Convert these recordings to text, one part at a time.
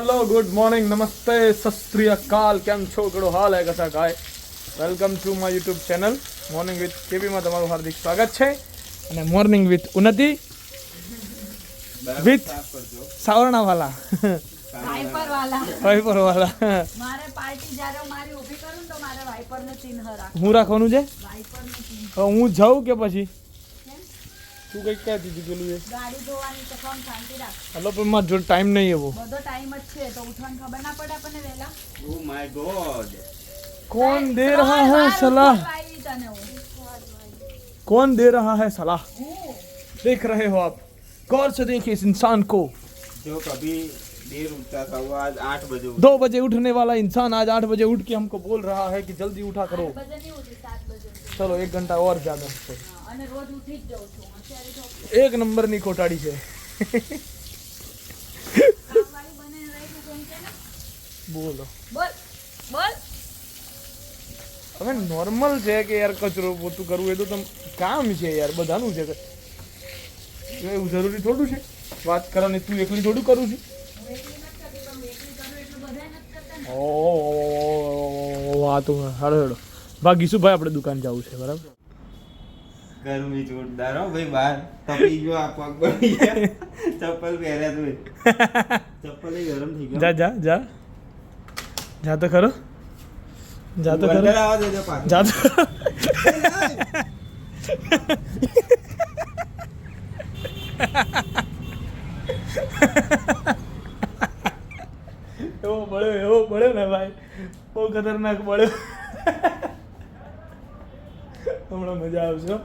Hello good morning નમસ્તે સસ્ત્રીયકાલ કેમ છો કેડો હાલ હે કસા કાય welcome to my YouTube channel morning with કેબીમાં તમારું હાર્દિક સ્વાગત છે. અને મોર્નિંગ વિથ ઉન્નતિ. વિથ સાવરણાવાલા. વાઇપર વાલા મારે પાર્ટી જ્યારે હું મારી ઊભી કરું તો મારે વાઇપરનું ચિહ્ન રાખ હું રાખવાનું છે? વાઇપરનું ચિહ્ન. હું જાઉં કે પછી? તું કંઈક કહેતી હતી પેલું એ ગાડી ધોવાની તો કોણ શાંતિ રાખ હલો પણ મારો જોડે ટાઈમ નહીં એવો બધો ટાઈમ જ છે તો ઉઠવાની ખબર ના પડે આપણને વહેલા Oh my god. કોણ દે રહા ત્રણ હૈ વાર સલાહ ઉઠવાઈ તને હું कौन दे रहा है सलाह હું देख रहे हो आप गौर से देखिए इस इंसान को जो कभी देर उठता था वो आज आठ बजे उठा। दो बजे उठने वाला इंसान आज आठ बजे उठ के हमको बोल रहा है कि जल्दी उठा करो બજે નહીં ઉઠી સાત બજે ઉઠી. चलो एक घंटा और ज्यादा है। હા, એક નંબરની ખોટાડી છે બોલો હવે નોર્મલ છે કે યાર કચરો પોતું કરવું એ તો તમે કામ છે યાર બધાનું છે એવું જરૂરી થોડું છે વાત કરવાની તું એકલી થોડું કરું છું ઓ વાત હાડો હેડો ભાગીશું ભાઈ આપણે દુકાન જવું છે બરાબર ગરમી જોરદાર હો ભાઈ બહાર તપી ગયો આ પગ બળી ગયા. ચપ્પલ પહેર્યા તું ચપ્પલ એ ગરમ થઈ ગયો. જા જા જા. જા તો ખરો. જા તો ખરો. આવવા દેજો પાછો. જા તો એવો પડ્યો એવો પડ્યો ને ભાઈ. બહુ ખતરનાક પડ્યો હમણાં મજા આવશે.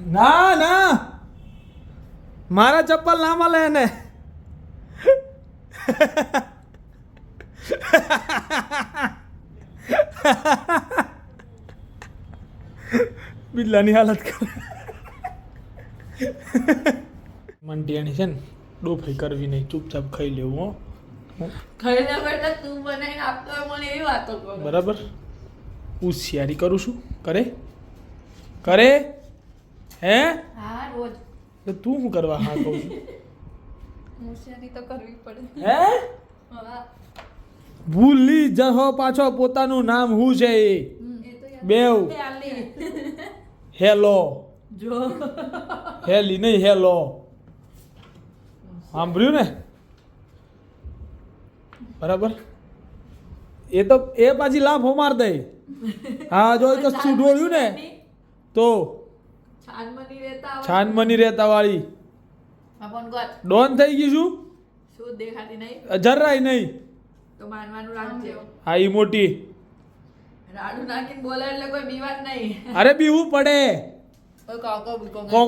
ના ના. મારા ચપ્પલ ના મળે એને. બિલ્લાની હાલત કરે મંટિયાની છે ને ડોફાઈ કરવી નહીં ચૂપચાપ ખાઈ લેવું હો. બરાબર? હોશિયારી કરું છું. કરે? કરે? હે? હા રોજ. તો તું શું કરવા હા કહું છું? હોશિયારી તો કરવી પડે. હે? ભૂલી જહો પાછો પોતાનું નામ શું છે એ? બેવ હેલો. જો. હેલી નહીં હેલો. સાંભળ્યું ને? બરાબર? એ તો એ પાછી લાફો માર દે. હા જો કશું ઢોળ્યું ને તો છાનમની રહેતા છાનમની રહેતા વાળી. ડોન થઈ ગઈ છું શું દેખાતી નહીં? જરાય નહીં. તો માનવાનું રાખજો. હા ઈ મોટી. રાડુ નાખીને બોલે એટલે કોઈ બીવાત નહીં. અરે બીવું પડે. કો કો કો કો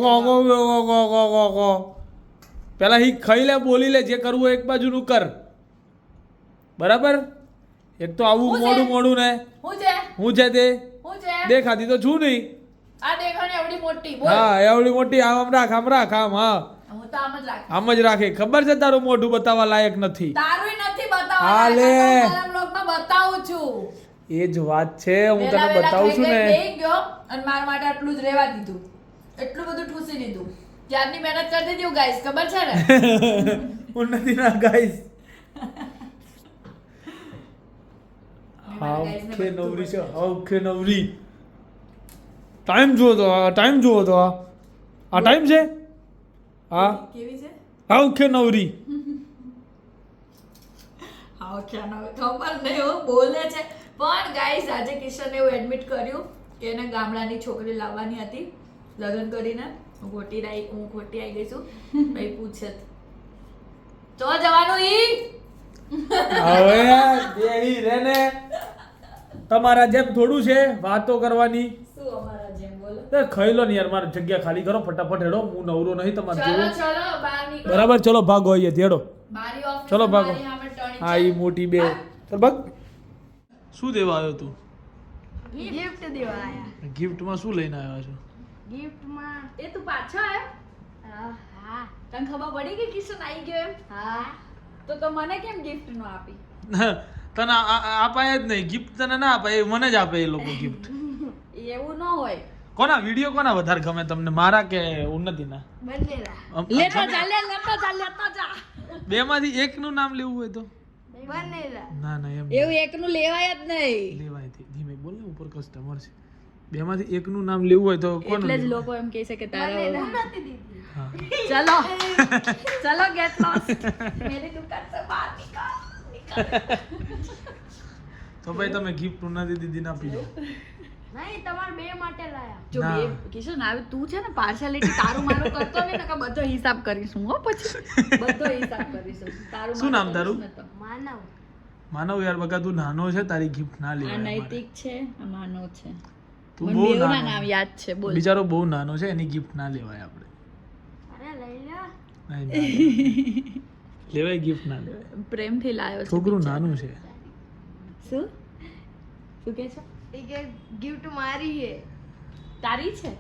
કો કો કો. પેલા હી ખાઈ લે બોલી લે જે કરવું એક બાજુનું કર. બરાબર? એક તો આવું મોડું મોડું ને. હું છે? હું છે તે? દેખાતી તો છું નહીં. મોટી બોલ. હા એવડી મોટી આમ રાખ આમ રાખ આમ હા. હું તો આમ જ રાખી આમ જ રાખે. ખબર છે તારું મોઢું બતાવવા લાયક નથી? તારું નથી હા, બતાવવાનું બ્લોગમાં બતાવું છું. એ જ વાત છે હું તને બતાવું છું ને. ગયો અને મારા માટે આટલું જ રહેવા દીધું. એટલું બધું ઠૂસી દીધું. ત્યારની મહેનત કરી દીધી ગાઈસ ખબર છે ને? ઉન્નતિ ના ગાઈસ હાવ કે નવરી છે. હાવ કે નવરી. ટાઈમ જુઓ તો ટાઈમ જુઓ તો આ. આ ટાઈમ છે? હા. કેવી છે? હાવ કે નવરી. હા કે નવરી. ખબર નહીં હો બોલે છે. પણ ગાઈસ આજે કિશન એવું એડમિટ કર્યું કે એને ગામડાની છોકરી લાવવાની હતી. લગ્ન કરીને હું ખોટી રાઈ હું ખોટી આવી ગઈ છું. ભાઈ પૂછે તો જવાનું ઈ. હવે બેહી રે ને તમારા જેમ થોડું છે વાતો કરવાની. શું અમારા? એ ખાઈ લો ને યાર મારી જગ્યા ખાલી કરો ફટાફટ હેડો હું નવરો નહીં તમારે ચલો ચલો બહાર નીકળો. બરાબર ચલો ભાગો અહીંયા ધેડો મારી ઓફિસ ચલો ભાગો. હા ઈ મોટી બે. ચાલ ભાગ. શું દેવા આવ્યો તું? ગિફ્ટ દેવા આયા ગિફ્ટમાં શું લઈને આવ્યો છો? ગિફ્ટમાં એ તું પાછો આવ્યો? હા. તને ખબર પડી કે કિશન આવી ગયો એમ? હા. તો તો મને કેમ ગિફ્ટ નો આપી? તને આ- આ- જ નહીં. ગિફ્ટ તને ના અપાય એ મને જ આપે એ લોકો ગિફ્ટ એવું ન હોય. કોના વીડિયો કોના વધારે ગમે તમને? મારા કે ઉન્નતિના? બંનેના. લેતો જા લે લેતો જા લેતો જા. બે માંથી એકનું નામ લેવું હોય તો? ના ના એમ એવું એકનું લેવાય જ નહીં. લેવાયથી ધીમે બોલ ને ઉપર કસ્ટમર છે. બે માંથી એકનું નામ લેવું હોય તો કોણ એટલે જ લોકો એમ કહે છે કે તારા નથી દીધી. હા. ચલો. ચલો ગેટ લોસ્ટ મેરી દુકાન સે બહાર નિકાલ તો ભાઈ તમે ગિફ્ટ ઉન્નતિ દીદી ના દો. નહીં તમારે બે માટે લાયા. જો બે કિશન હવે તું છે ને પાર્શિયાલિટી તારું મારું કરતો ને નકર બધો હિસાબ કરીશું હો પછી. બધો હિસાબ કરીશું. તારું શું નામ તારું? કરીશ ને તો. માનવ. માનવ યાર બકા તું નાનો છે તારી ગિફ્ટ ના લેવાય. નૈતિક છે માનવ છે. તું બહુ નાનો. નામ યાદ છે બોલ. બિચારો બહુ નાનો છે એની ગિફ્ટ ના લેવાય આપણે. અરે લઈ લે નહીં, લેવાય. ગિફ્ટ ના લેવાય. પ્રેમથી લાયો છે છોકરું નાનું છે. શું? શું કે છે? એ ગિફ્ટ મારી છે. તારી છે?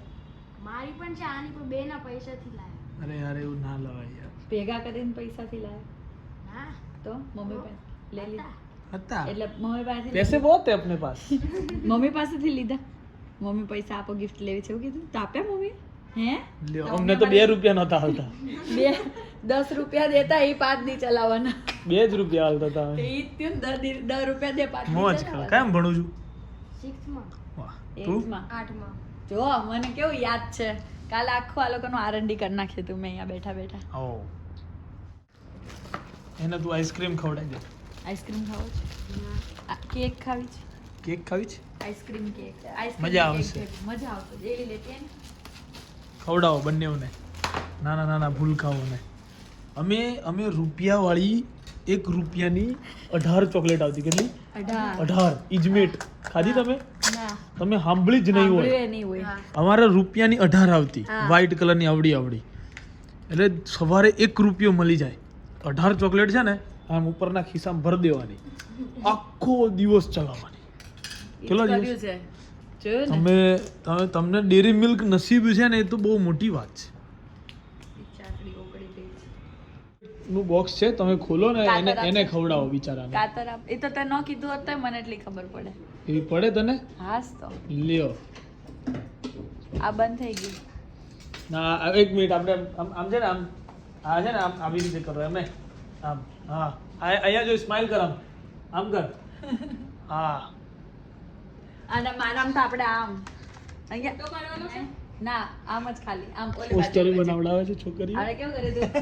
મારી પણ છે આની પણ બે ના પૈસાથી લાવ્યા અરે યાર એવું ના લવાય યાર. ભેગા કરીને પૈસાથી લાવ્યા ના. તો મમ્મી પાસે લઈ લીધા? હતા. એટલે મમ્મી પાસેથી પૈસે બહુ તે અપને પાસ. મમ્મી પાસેથી લીધા. મમ્મી પૈસા આપો ગિફ્ટ લેવી છે એવું કીધું? તો આપ્યા મમ્મી? હે? અમને તો બે રૂપિયા નતા આવતા. બે દસ રૂપિયા દેતા એ પાંચની ચલાવવાના. બે જ રૂપિયા આવતા હતા એ દર રૂપિયા દે પાંચ હું કેમ ભણું છું. સિક્સમાં વાહ. તું Eighth આઠમાં. જો મને કેવું યાદ છે? કાલે આખું આ લોકોનું આરંડી કરી નાખ્યું તું મેં અહીંયા બેઠા બેઠા. ઓ. એને તું આઈસ્ક્રીમ ખવડાવી દે. આઈસ્ક્રીમ ખાવો છે? આ કેક ખાવી છે? કેક ખાવી છે? આઈસ્ક્રીમ કેક મજા આઈસ્ક્રીમ આવશે. મજા આવશે. જેલી લેતી ખવડાવો બંનેઓને. નાના નાના ભૂલકાઓને. અમે અમે રૂપિયાવાળી એક રૂપિયાની અઢાર ચોકલેટ આવતી. કેટલી? અઢાર. ઇજમેટ ખાધી તમે? તમે સાંભળી જ નહીં હોય. અમારે રૂપિયાની અઢાર આવતી. વ્હાઈટ કલરની આવડી આવડી. એટલે સવારે એક રૂપિયો મળી જાય. અઢાર ચોકલેટ છે ને આમ ઉપરના ખિસ્સામાં ભરી દેવાની. આખો દિવસ ચલાવવાની. કેટલો દિવસ? તમે તમને ડેરી મિલ્ક નસીબ છે ને એ તો બહુ મોટી વાત છે ચાકડી ઓગળી ગઈ છે નું બોક્સ છે તમે ખોલો ને એને એને ખવડાવો બિચારાને. કાતર આપ એ તો તે ન કીધું હોત તો મને એટલી ખબર પડે. એવી પડે તને? હાસ તો. લ્યો. આ બંધ થઈ ગયું. ના એક મિનિટ આપણે આમ છે ને આમ આ છે ને આમ આવી રીતે કરો એમ આમ હા. અહીંયા જો સ્માઈલ કર આમ. આમ કર. હા. અને મારામ તો આપણે આમ. અહીંયા ના આમ જ ખાલી આમ ઓલી પોસ્ટરો બનાવડાવે છે છોકરી આને કેમ કરે તું?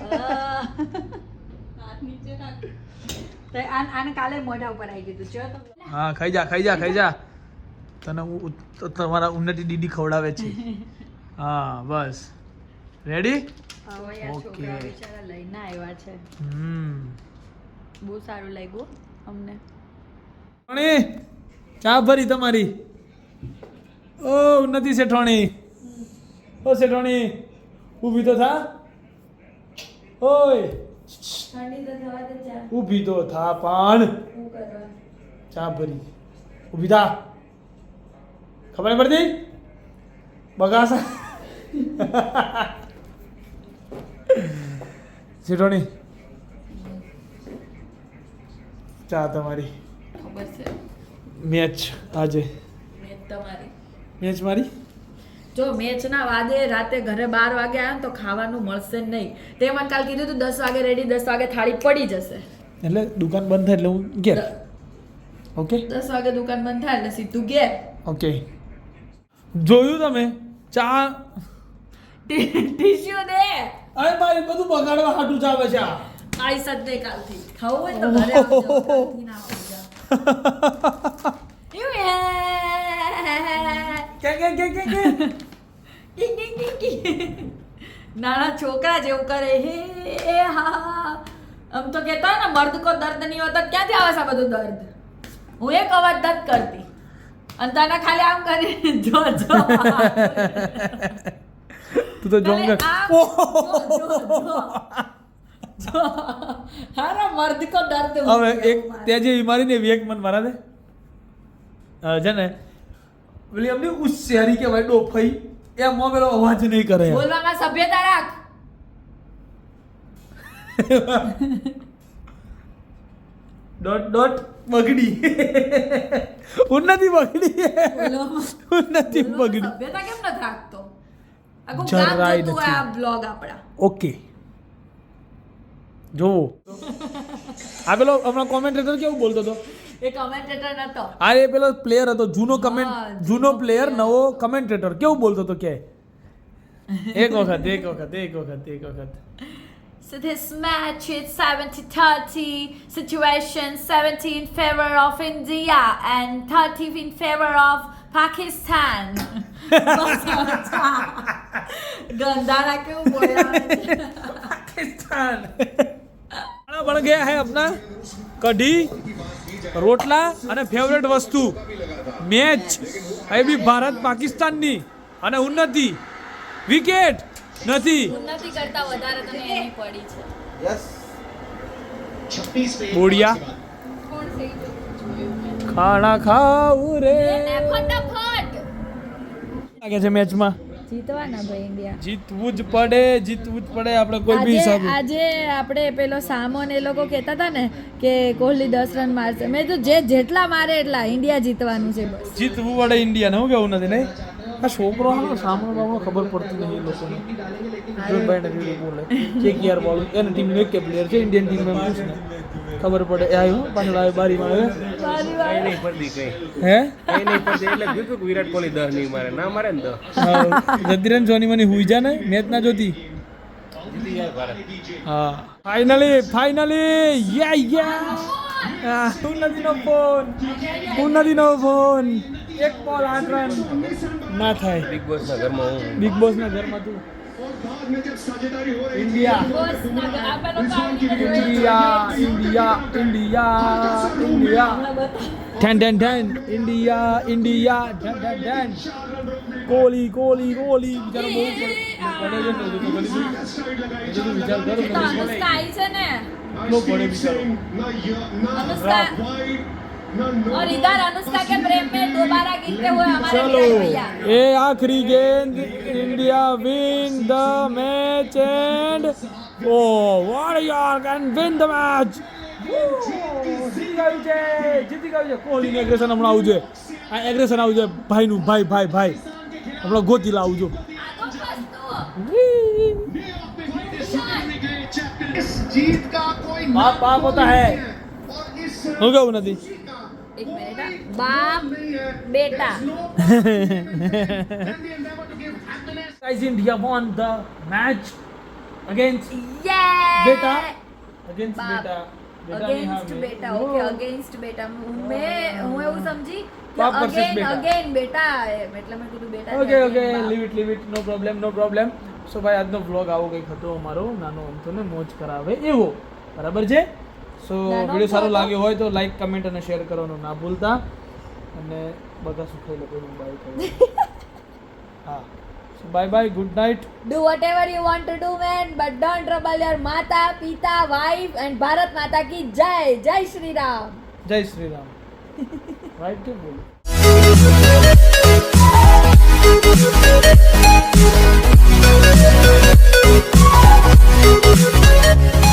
તો આન- આને કાલે મોઢા ઉપર આવી ગયું જો તો. હા ખાઈ જા ખાઈ જા ખાઈ જા. તને હું તમારા ઉન્નતિ દીદી ખવડાવે છે. હા બસ. Ready okay. છોકરા બિચારા લઈને આવ્યા છે. હમ. બહુ સારું લાગ્યું અમને. ચા ભરી તમારી. ઓ ઉન્નતિ શેઠાણી. ઓ શેઠાણી ઊભી તો થા. ઓય. ઊભી તો થા પણ. ચા ભરી. ઊભી થા. ખબર નહીં પડતી? બગાસા. શેઠાણી ચા તમારી. ખબર છે. મેચ આજે. મેચ તમારી. મેચ મારી? જો મેચના વાદે રાતે ઘરે બાર વાગે આવે ને તો ખાવાનું મળશે નહીં. તે મને કાલ કીધું તું દસ વાગે રેડી દસ વાગે થાળી પડી જશે. એટલે દુકાન બંધ થાય એટલે હું ઘેર? ઓકે દસ વાગે દુકાન બંધ થાય એટલે સીધું ઘેર. ઓકે જોયું તમે? ચા? ટીશ્યુ દે. અરે ભાઈ બધું બગાડવા હાટું જ આવે છે આ. આઈસ જ દે કાલથી. ખાવું હોય તો ઘરે આવજો ના આવજો એવું હે. કે કે કે કે કે કી, કી, કી, કી. નાના છોકરા જેવું કરે હે હા આમ તો કહેતા હોય ને મર્દ કો દર્દ નહીં હોતા ક્યાંથી આવે છે બધું દર્દ? હું એક અવાજ દર્દ કરતી. અને તને ખાલી આમ કરી જો જો. તું તો જોંગ. હારા મર્દ કો દર્દ હવે એક તે જે બીમારી ને વિવેક મન મારા દે. છે ને પેલી એમની ઉશ્યારી કે ભાઈ ડોફાઈ એ મો પેલો અવાજ નહીં કરે. બોલવામાં સભ્યતા રાખ. ડોટ ડોટ બગડી. ઉન્નતિ બગડી. ઉન્નતિ બગડી. સભ્યતા કેમ નથી રાખતો? જરાય નથી. આ બ્લોગ આપણા. ઓકે. જો આ પેલો હમણાં કોમેન્ટેટર કેવું બોલતો હતો? એ કમેન્ટેટર નતો આ એ પેલો પ્લેયર હતો જૂનો કમેન્ટ હા, જૂનો પ્લેયર નવો કમેન્ટેટર કેવું બોલતો હતો કે એક વખત એક વખત એક વખત એક વખત So this match is 70-30 situation 70 in favor of India and 30 in favor of Pakistan. ગંધારા કેવું બોલ્યા पाकिस्तान खाना बन गया है अपना कढ़ी રોટલા અને ફેવરેટ વસ્તુ મેચ એ બી ભારત પાકિસ્તાનની. અને ઉન્નતિ વિકેટ નથી. ઉન્નતિ કરતા વધારે તને એની પડી છે. યસ બોડિયા. ખાણા ખાવું રે. લાગે છે મેચમાં જીતવાના ભાઈ ઇન્ડિયા જીતવું જ પડે જીતવું જ પડે આપણે કોઈ બી આજે હિસાબે. આજે આપણે પેલો સામોન એ લોકો કહેતા હતા ને કે કોહલી દસ રન મારશે. મેં તો જે જેટલા મારે એટલા ઇન્ડિયા જીતવાનું છે બસ. જીતવું પડે ઇન્ડિયાને હું કેવું નથી નહીં? આ છોકરો હાલો સામનો બામનો ખબર પડતી નહીં એ લોકોને. ને રીલ બોલે. કે કેર બોલ એને ટીમનો એક પ્લેયર છે ઇન્ડિયન ટીમમાં ખબર પડે. એ આવ્યો પાછળ આવે બારીમાં આવે હે? એટલે વિરાટ કોહલી દહ નહીં મારે ના મારે ને દહ જતીરન સોની મને હુઈ જા ને મેચ ના જોતી. હા. ફાઇનલી ફાઇનલી યા યા ઉન્નતિનો ફોન ઉન્નતિનો ફોન એક બોલ આઠ રન ના થાય. બિગ બોસના ઘરમાં હું. બિગ બોસ ના ઘરમાં તું. India India India India India ઠેન ઠેન ઠેન ઇન્ડિયા ઇન્ડિયા ઠેન ઠેન કોહલી કોહલી કોહલી બિચારો બહુ છે ને બિચારો और इधर अनुष्का के प्रेम में दोबारा गिरते हुए हमारे चलो विराट भैया ये आखिरी गेंद India win the match and oh warrior can win the match જીતી ગયું છે જીતી ગયું છે કોહલીનું એગ્રેશન હમણાં આવવું જોઈએ આ એગ્રેશન આવવું જોઈએ ભાઈનું ભાઈ ભાઈ ભાઈ હમણાં ગોતી લાવવું જો जीत का कोई બાપ બાપ હોતા હે હું કેવું નથી एक બાપ બેટા. Guys India won the match against yeah. beta. Against બાપ. beta. Okay okay okay leave no problem no problem so આજનો વ્લોગ આવો કંઈક હતો અમારો. નાનો અમથોને મોજ કરાવે એવો. બરાબર છે? સો નાનો વીડિયો સારો લાગ્યો હોય તો લાઈક કમેન્ટ અને શેર કરવાનું ના ભૂલતા. અને બધા સુખાઈ લે પેલું બાય હા So bye bye, good night. Do whatever you want to do man but don't trouble your માતા પિતા wife, એન્ડ ભારત માતા કી જય જય શ્રી રામ જય શ્રી રામ રાઈટ ટુ બોલ Thank